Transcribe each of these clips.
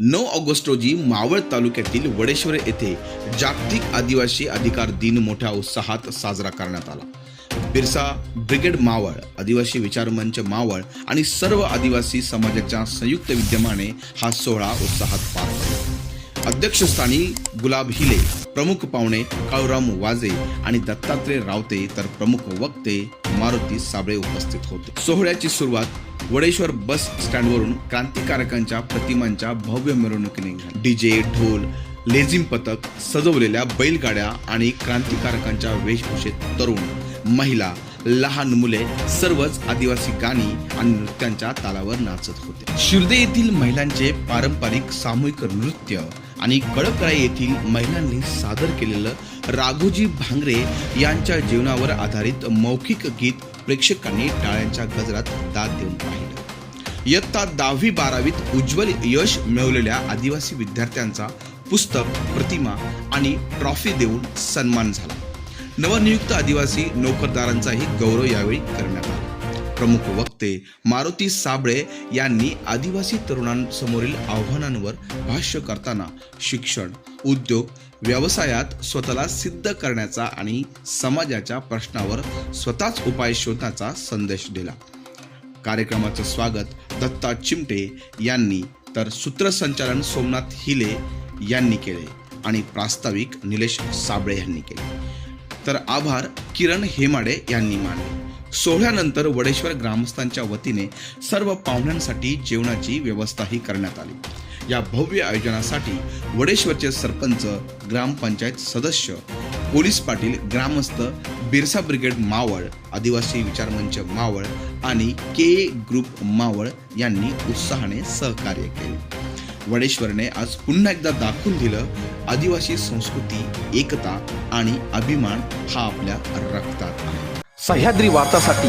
नऊ ऑगस्ट रोजी मावळ तालुक्यातील वडेश्वर येथे जागतिक आदिवासी अधिकार दिन मोठ्या उत्साहात साजरा करण्यात आला. बिरसा ब्रिगेड मावळ आदिवासी विचार मंच मावळ आणि सर्व आदिवासी समाजाच्या संयुक्त विद्यमाने हा सोहळा उत्साहात पार पडला. अध्यक्षस्थानी गुलाब हिले प्रमुख पाहुणे काळूराम वाजे आणि दत्तात्रय रावते तर प्रमुख वक्ते मारुती साबळे उपस्थित होते. सोहळ्याची सुरुवात वडेश्वर बस स्टँडवरून क्रांतिकारकांच्या प्रतिमांच्या भव्य मिरवणुकीने डीजे ढोल लेझिम पथक सजवलेल्या बैलगाड्या आणि क्रांतिकारकांच्या वेशभूषेत तरुण महिला लहान मुले सर्वच आदिवासी गाणी आणि नृत्यांच्या तालावर नाचत होते. शिर्दे येथील महिलांचे पारंपरिक सामूहिक नृत्य आणि कळकळा येथील महिलांनी सादर केलेलं राघोजी भांगरे यांच्या जीवनावर आधारित मौखिक गीत प्रेक्षकांनी टाळ्यांच्या गजरात दाद देऊन पाहिलं. इयत्ता दहावी बारावीत उज्ज्वल यश मिळवलेल्या आदिवासी विद्यार्थ्यांचा पुस्तक प्रतिमा आणि ट्रॉफी देऊन सन्मान झाला. नवनियुक्त आदिवासी नोकरदारांचाही गौरव यावेळी करण्यात आला. प्रमुख वक्ते मारुती साबळे यांनी आदिवासी तरुणांसमोरील आव्हानांवर भाष्य करताना शिक्षण उद्योग व्यवसायात स्वतःला सिद्ध करण्याचा आणि समाजाच्या प्रश्नावर स्वतःच उपाय शोधण्याचा संदेश दिला. कार्यक्रमाचं स्वागत दत्ता चिमटे यांनी तर सूत्रसंचालन सोमनाथ हिले यांनी केले आणि प्रास्ताविक निलेश साबळे यांनी केले. तर आभार किरण हेमाडे यांनी मानले. सोहळ्यानंतर वडेश्वर ग्रामस्थांच्या वतीने सर्व पाहुण्यांसाठी जेवणाची व्यवस्थाही करण्यात आली. या भव्य आयोजनासाठी वडेश्वरचे सरपंच ग्रामपंचायत सदस्य पोलीस पाटील ग्रामस्थ बिरसा ब्रिगेड मावळ आदिवासी विचार मंच मावळ आणि के ग्रुप मावळ यांनी उत्साहाने सहकार्य केले. वडेश्वरने आज पुन्हा एकदा दाखवून दिलं आदिवासी संस्कृती एकता आणि अभिमान हा आपल्या रक्तात आहे. सह्याद्री वार्तासाठी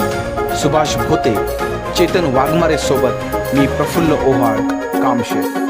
सुभाष भोते चेतन वाघमारे सोबत मी प्रफुल्ल ओहाळ कामशेत.